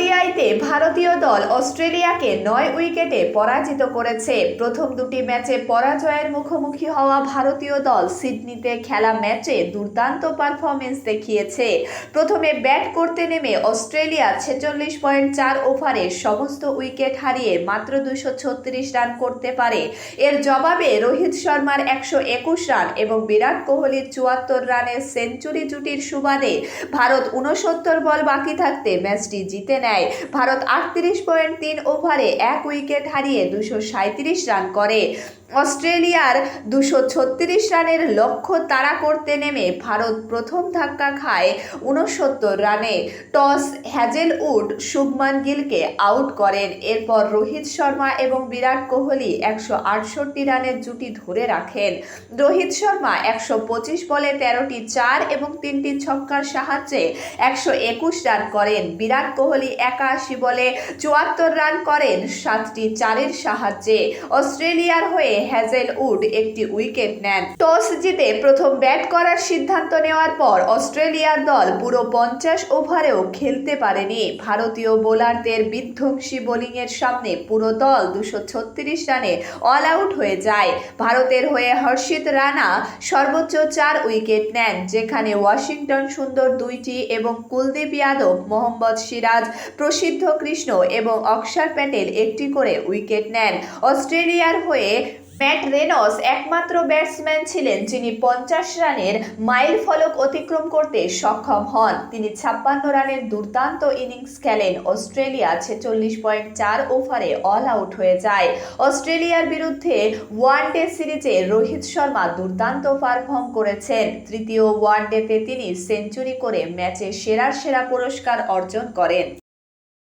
ওডিআইতে ভারতীয় দল অস্ট্রেলিয়াকে নয় উইকেটে পরাজিত করেছে। প্রথম দুটি ম্যাচে পরাজয়ের মুখোমুখি হওয়া ভারতীয় দল সিডনিতে খেলা ম্যাচে দুর্দান্ত পারফরমেন্স দেখিয়েছে। প্রথমে ব্যাট করতে নেমে অস্ট্রেলিয়া ছেচল্লিশ পয়েন্ট চার ওভারে সমস্ত উইকেট হারিয়ে মাত্র দুশো ছত্রিশ রান করতে পারে। এর জবাবে রোহিত শর্মার একশো একুশ রান এবং বিরাট কোহলির চুয়াত্তর রানের সেঞ্চুরি জুটির সুবাদে ভারত উনসত্তর বল বাকি থাকতে ম্যাচটি জিতে নেয়। ভারত আটত্রিশ পয়েন্ট তিন ওভারে এক উইকেট হারিয়ে দুশো সাঁত্রিশ রান করে। অস্ট্রেলিয়ার দুশো ছত্রিশ রানের লক্ষ্য তাড়া করতে নেমে ভারত প্রথম ধাক্কা খায় উনসত্তর রানে। টস হ্যাজেলউড শুভমান গিলকে আউট করেন। এরপর রোহিত শর্মা এবং বিরাট কোহলি একশো আটষট্টি রানের জুটি ধরে রাখেন। রোহিত শর্মা একশো পঁচিশ বলে তেরোটি চার এবং তিনটি ছক্কার সাহায্যে একশো একুশ রান করেন। বিরাট কোহলি একাশি বলে চুয়াত্তর রান করেন। সাতটি চারের সাহায্যে অস্ট্রেলিয়ার হয়ে হ্যাজেল উড একটি উইকেট নেন। টস জিতে প্রথম ব্যাট করার সিদ্ধান্ত নেওয়ার পর অস্ট্রেলিয়ার দল পুরো পঞ্চাশ ওভারেও খেলতে পারেনি। ভারতীয় বোলারদের বিধ্বংসী বোলিংয়ের সামনে পুরো দল দুশো ছত্রিশ রানে অল আউট হয়ে যায়। ভারতের হয়ে হর্ষিত রানা সর্বোচ্চ চার উইকেট নেন, যেখানে ওয়াশিংটন সুন্দর দুইটি এবং কুলদীপ যাদব, মোহাম্মদ সিরাজ প্রসিদ্ধ কৃষ্ণ এবং অক্ষর প্যাটেল একটি করে উইকেট নেন। অস্ট্রেলিয়ার হয়ে ম্যাট রেনস একমাত্র ব্যাটসম্যান ছিলেন যিনি পঞ্চাশ রানের মাইল ফলক অতিক্রম করতে সক্ষম হন। তিনি ছাপ্পান্ন রানের দুর্দান্ত ইনিংস খেলেন। অস্ট্রেলিয়া ছেচল্লিশ পয়েন্ট চার ওভারে অল আউট হয়ে যায়। অস্ট্রেলিয়ার বিরুদ্ধে ওয়ানডে সিরিজে রোহিত শর্মা দুর্দান্ত পারফর্ম করেছেন। তৃতীয় ওয়ানডেতে তিনি সেঞ্চুরি করে ম্যাচে সেরার সেরা পুরস্কার অর্জন করেন।